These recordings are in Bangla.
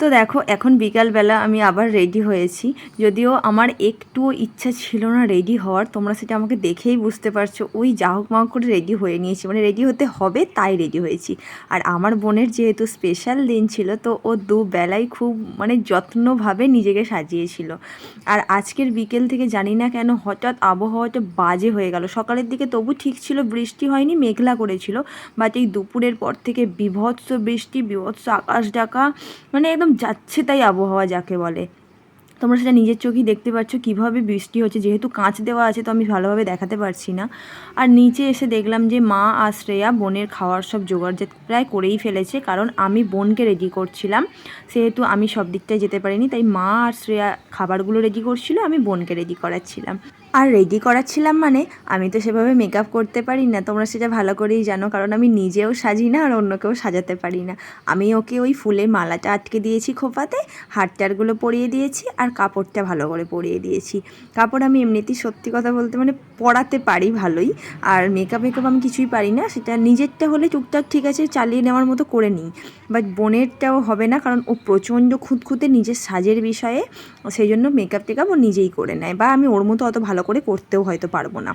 তো দেখো, এখন বিকালবেলা আমি আবার রেডি হয়েছি। যদিও আমার একটুও ইচ্ছা ছিল না রেডি হওয়ার, তোমরা সেটা আমাকে দেখেই বুঝতে পারছ। ওই যা হোক মা করে রেডি হয়ে নিয়েছি। মানে রেডি হতে হবে, তাই রেডি হয়েছি। আর আমার বোনের যেহেতু স্পেশাল দিন ছিল, তো ও দুবেলাই খুব মানে যত্নভাবে নিজেকে সাজিয়েছিল। আর আজকের বিকেল থেকে জানি না কেন হঠাৎ আবহাওয়াটা বাজে হয়ে গেল। সকালের দিকে তবু ঠিক ছিল, বৃষ্টি হয়নি, মেঘলা করেছিল। বাট এই দুপুরের পর থেকে বিভৎস বৃষ্টি, বিভৎস আকাশ ডাকা মানে একদম যাচ্ছে তাই আবহাওয়া যাকে বলে। তোমরা সেটা নিজের চোখেই দেখতে পাচ্ছ কীভাবে বৃষ্টি হচ্ছে। যেহেতু কাঁচ দেওয়া আছে, তো আমি ভালোভাবে দেখাতে পারছি না। আর নিচে এসে দেখলাম যে মা আর শ্রেয়া বোনের খাওয়ার সব জোগাড় প্রায় করেই ফেলেছে, কারণ আমি বোনকে রেডি করছিলাম। সেহেতু আমি সব দিকটায় যেতে পারিনি, তাই মা আর শ্রেয়া খাবারগুলো রেডি করছিল, আমি বোনকে রেডি করাচ্ছিলাম। আর রেডি করাচ্ছিলাম মানে আমি তো সেভাবে মেকআপ করতে পারি না, তোমরা সেটা ভালো করেই জানো, কারণ আমি নিজেও সাজি না আর অন্যকেও সাজাতে পারি না। আমি ওকে ওই ফুলের মালাটা আটকে দিয়েছি খোপাতে, হারটারগুলো পরিয়ে দিয়েছি, আর কাপড়টা ভালো করে পরিয়ে দিয়েছি। কাপড় আমি এমনিতেই সত্যি কথা বলতে মানে পরাতে পারি ভালোই, আর মেকআপ মেকআপ আমি কিছুই পারি না। সেটা নিজেরটা হলে টুকটাক ঠিক আছে, চালিয়ে নেওয়ার মতো করে নিই। বাট বোনেরটাও হবে না, কারণ ও প্রচণ্ড খুঁতখুঁতে নিজের সাজের বিষয়ে, সেই জন্য মেকআপ টেকআপ ও নিজেই করে নেয়। বা আমি ওর মতো অত ভালো করে করতেও হয়তো পারব না।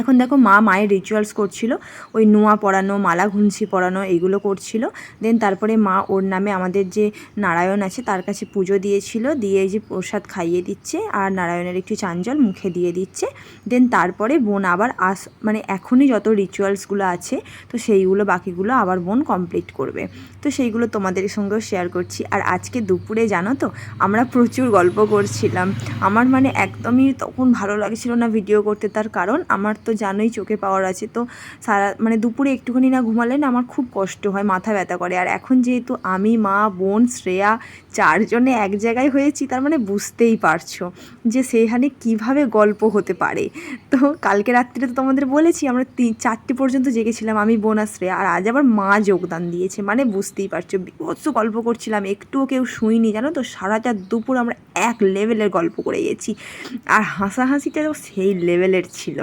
এখন দেখো মা মায়ের রিচুয়ালস করছিল, ওই নোয়া পরানো, মালা ঘুঞ্চি পরানো এইগুলো করছিল। দেন তারপরে মা ওর নামে আমাদের যে নারায়ণ আছে তার কাছে পুজো দিয়েছিল, দিয়ে এই যে প্রসাদ খাইয়ে দিচ্ছে আর নারায়ণের একটু চাঞ্জল মুখে দিয়ে দিচ্ছে। দেন তারপরে বোন আবার আস মানে এখনই যত রিচুয়ালসগুলো আছে, তো সেইগুলো বাকিগুলো আবার বোন কমপ্লিট করবে। তো সেইগুলো তোমাদের সঙ্গেও শেয়ার করছি। আর আজকে দুপুরে জানো তো, আমরা প্রচুর গল্প করছিলাম। আমার মানে একদমই তখন ভালো লাগছিল না ভিডিও করতে, তার কারণ আমার তো জানোই চোখে পাওয়ার আছে। তো সারা মানে দুপুরে একটুখানি না ঘুমালে না আমার খুব কষ্ট হয়, মাথা ব্যথা করে। আর এখন যেহেতু আমি, মা, বোন, শ্রেয়া চারজনে এক জায়গায় হয়েছি, তার মানে বুঝতেই পারছ যে সেইখানে কীভাবে গল্প হতে পারে। তো কালকে রাত্রিরে তো তোমাদের বলেছি, আমরা তিন চারটে পর্যন্ত জেগেছিলাম, আমি, বোন আর শ্রেয়া। আর আজ আবার মা যোগদান দিয়েছে মানে বুঝতেই পারছ। বিভৎস গল্প করছিলাম, একটুও কেউ শুইনি, জানো তো? সারাটা দুপুর আমরা এক লেভেলের গল্প করে গেছি। আর হাসাহাসিটাও সেই লেভেলের ছিল।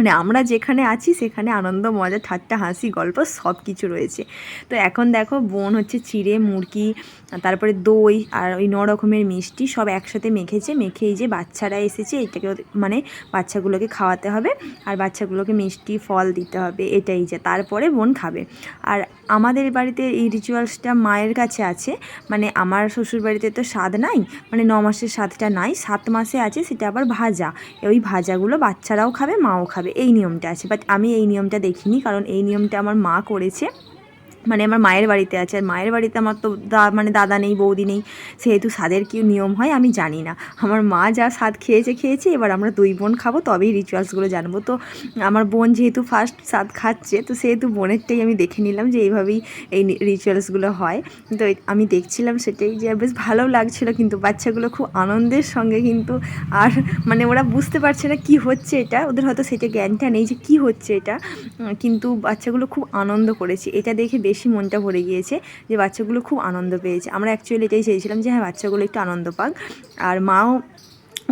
মানে আমরা যেখানে আছি, সেখানে আনন্দ, মজা, ঠাট্টা, হাসি, গল্প সব কিছু রয়েছে। তো এখন দেখো, বোন হচ্ছে চিড়ে মুরগি তারপরে দই আর ওই ন রকমের মিষ্টি সব একসাথে মেখেছে, মেখে এই যে বাচ্চারা এসেছে, এটাকে মানে বাচ্চাগুলোকে খাওয়াতে হবে আর বাচ্চাগুলোকে মিষ্টি, ফল দিতে হবে, এটাই যে, তারপরে বোন খাবে। আর আমাদের বাড়িতে এই রিচুয়ালসটা মায়ের কাছে আছে মানে আমার শ্বশুর বাড়িতে তো স্বাদ নাই মানে ন মাসের স্বাদটা নাই, সাত মাসে আছে, সেটা আবার ভাজা। ওই ভাজাগুলো বাচ্চারাও খাবে, মাও খাবে, এই নিয়মটা আছে। বাট আমি এই নিয়মটা দেখিনি, কারণ এই নিয়মটা আমার মা করেছে। মানে আমার মায়ের বাড়িতে আছে। আর মায়ের বাড়িতে আমার তো মানে দাদা নেই, বৌদি নেই। সেহেতু স্বাদের কী নিয়ম হয় আমি জানি না। আমার মা যা স্বাদ খেয়েছে খেয়েছে, এবার আমরা দুই বোন খাব, তবেই রিচুয়ালসগুলো জানব। তো আমার বোন যেহেতু ফার্স্ট স্বাদ খাচ্ছে, তো সেহেতু বোনেরটাই আমি দেখে নিলাম যে এইভাবেই এই রিচুয়ালসগুলো হয়। তো আমি দেখছিলাম সেটাই যে বেশ ভালো লাগছিল, কিন্তু বাচ্চাগুলো খুব আনন্দের সঙ্গে কিন্তু আর মানে ওরা বুঝতে পারছে না কি হচ্ছে এটা। ওদের হয়তো সেটা জ্ঞানটা নেই যে কি হচ্ছে এটা। কিন্তু বাচ্চাগুলো খুব আনন্দ করেছে। এটা দেখে বেশি মনটা ভরে গিয়েছে যে বাচ্চাগুলো খুব আনন্দ পেয়েছে। আমরা অ্যাকচুয়ালি এটাই চেয়েছিলাম যে হ্যাঁ বাচ্চাগুলো একটু আনন্দ পাক। আর মাও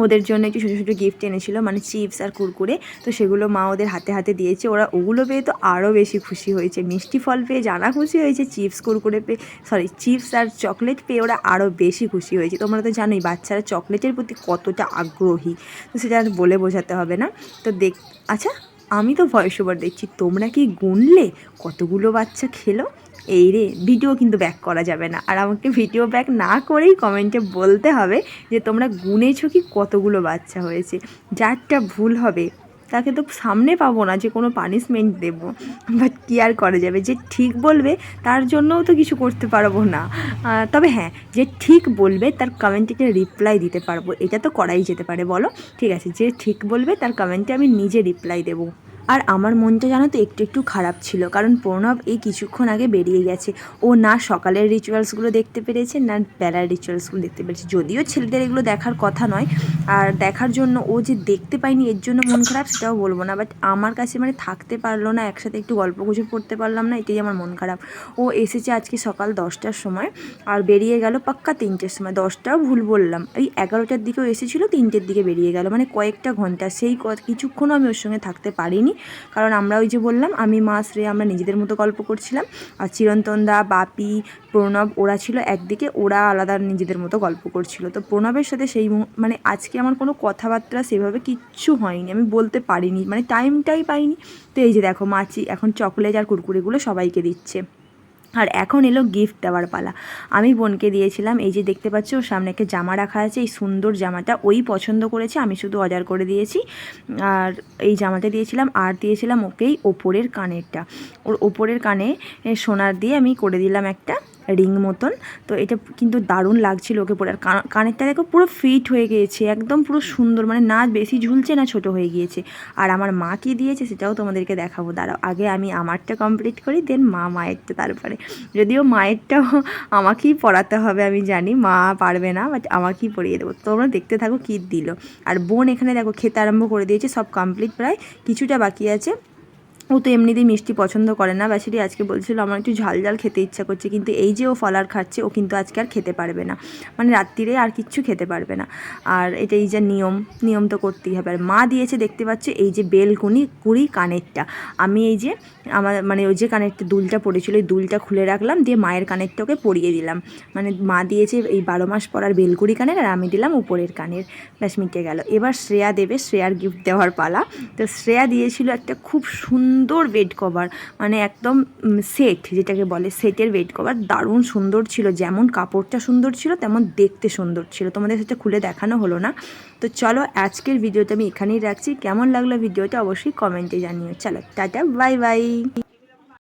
ওদের জন্য একটু ছোটো ছোটো গিফট এনেছিল মানে চিপস আর কুরকুরে। তো সেগুলো মা ওদের হাতে হাতে দিয়েছে। ওরা ওগুলো পেয়ে তো আরও বেশি খুশি হয়েছে। মিষ্টি ফল পেয়ে জানা খুশি হয়েছে চিপস কুরকুরে পেয়ে সরি চিপস আর চকলেট পেয়ে ওরা আরও বেশি খুশি হয়েছে। তোমরা তো জানোই, বাচ্চারা চকলেটের প্রতি কতটা আগ্রহী। তো সেটা আর বলে বোঝাতে হবে না। তো দেখ আচ্ছা আমি তো ভয়েস ওভার দেখছি, তোমরা কি গুনলে? কতগুলো বাচ্চা খেলো? এই রে ভিডিও কিন্তু ব্যাক করা যাবে না। আর আমাকে ভিডিও ব্যাক না করেই কমেন্টে বলতে হবে যে তোমরা গুনেছো কি কতগুলো বাচ্চা হয়েছে। যারটা ভুল হবে তাকে তো সামনে পাবো না, যে কোনো পানিশমেন্ট দেব। বাট কী আর করা যাবে? যে ঠিক বলবে, তার জন্যও তো কিছু করতে পারব না। তবে হ্যাঁ যে ঠিক বলবে, তার কমেন্টে রিপ্লাই দিতে পারব। এটা তো করাই যেতে পারে, বলো? ঠিক আছে, যে ঠিক বলবে, তার কমেন্টে আমি নিজে রিপ্লাই দেবো। আর আমার মনটা জানো তো একটু একটু খারাপ ছিল, কারণ প্রণব এই কিছুক্ষণ আগে বেরিয়ে গেছে। ও না সকালের রিচুয়ালসগুলো দেখতে পেরেছে, না বেলার রিচুয়ালসগুলো দেখতে পেরেছে। যদিও ছেলেদের এগুলো দেখার কথা নয়, আর দেখার জন্য ও যে দেখতে পায়নি, এর জন্য মন খারাপ সেটাও বলব না। বাট আমার কাছে মানে থাকতে পারল না, একসাথে একটু গল্প গুজব করতে পারলাম না এটাই আমার মন খারাপ। ও এসেছে আজকে সকাল দশটার সময়, আর বেরিয়ে গেল পাক্কা তিনটের সময়। দশটাও ভুল বললাম, এই এগারোটার দিকেও এসেছিল, তিনটের দিকে বেরিয়ে গেল। মানে কয়েকটা ঘণ্টা, সেই কিছুক্ষণও আমি ওর সঙ্গে থাকতে পারিনি। কারণ আমরা ওই যে বললাম, আমি, মা, শ্রেয়া আমরা নিজেদের মতো গল্প করছিলাম। আর চিরন্তনদা, বাপি, প্রণব, ওরা ছিল একদিকে, ওরা আলাদা নিজেদের মতো গল্প করছিল। তো প্রণবের সাথে সেই মানে আজকে আমার কোনো কথাবার্তা সেভাবে কিচ্ছু হয়নি, আমি বলতে পারিনি মানে টাইমটাই পাইনি। তো এই যে দেখো, মাছি এখন চকলেট আর কুরকুরেগুলো সবাইকে দিচ্ছে। আর এখন এলো গিফট দেওয়ার পালা। আমি বোনকে দিয়েছিলাম, এই যে দেখতে পাচ্ছ, ওর সামনে একটা জামা রাখা আছে, এই সুন্দর জামাটা। ওই পছন্দ করেছে, আমি শুধু অর্ডার করে দিয়েছি। আর এই জামাটা দিয়েছিলাম, আর দিয়েছিলাম ওকেই ওপরের কানেরটা। ওর ওপরের কানে সোনার দিয়ে আমি করে দিলাম একটা। রিং মতন। তো এটা কিন্তু দারুণ লাগছিল ওকে পরে। আর কান- কানেরটা দেখো পুরো ফিট হয়ে গিয়েছে, একদম পুরো সুন্দর। মানে না বেশি ঝুলছে না, ছোট হয়ে গিয়েছে। আর আমার মা কি দিয়েছে সেটাও তোমাদেরকে দেখাবো। দাঁড়াও, আগে আমি আমারটা কমপ্লিট করি দেন মা মায়েরটা তারপরে। যদিও মায়েরটাও আমাকেই পড়াতে হবে, আমি জানি, মা পারবে না বাট আমাকেই পড়িয়ে দেবো। তোমরা দেখতে থাকো কী দিল। আর বোন এখানে দেখো, খেতে আরম্ভ করে দিয়েছে, সব কমপ্লিট প্রায়। কিছুটা বাকি আছে। ও তো এমনিতেই মিষ্টি পছন্দ করে না বেচারি আজকে বলছিল আমার একটু ঝাল ঝাল খেতে ইচ্ছা করছে, কিন্তু এই যে ও ফলার খাচ্ছে, ও কিন্তু আজকে আর খেতে পারবে না। মানে রাত্রিরে আর কিচ্ছু খেতে পারবে না। আর এটা এই যে নিয়ম নিয়ম তো করতেই হবে। আর মা দিয়েছে দেখতে পাচ্ছ, এই যে বেলকুনি, কুড়ি কানেরটা। আমি এই যে আমার মানে ওই যে কানেরটা, দুলটা পড়েছিল, ওই দুলটা খুলে রাখলাম, দিয়ে মায়ের কানেরটা ওকে পরিয়ে দিলাম। মানে মা দিয়েছে এই বারো মাস পরার বেলকুড়ি কানের, আর আমি দিলাম উপরের কানের। ব্যাস মিটে গেল। এবার শ্রেয়া দেবে, শ্রেয়ার গিফট দেওয়ার পালা। তো শ্রেয়া দিয়েছিল একটা খুব সুন্দর বেড কভার মানে একদম সেট যেটাকে বলে সেটের বেড কভার দারুণ সুন্দর ছিল। যেমন কাপড়টা সুন্দর ছিল, তেমন দেখতে সুন্দর ছিল। তোমাদের সাথে খুলে দেখানো হলো না। তো চলো, আজকের ভিডিওটা আমি এখানেই রাখছি। কেমন লাগল ভিডিওটা অবশ্যই কমেন্টে জানিও। চলো, টাটা বাই বাই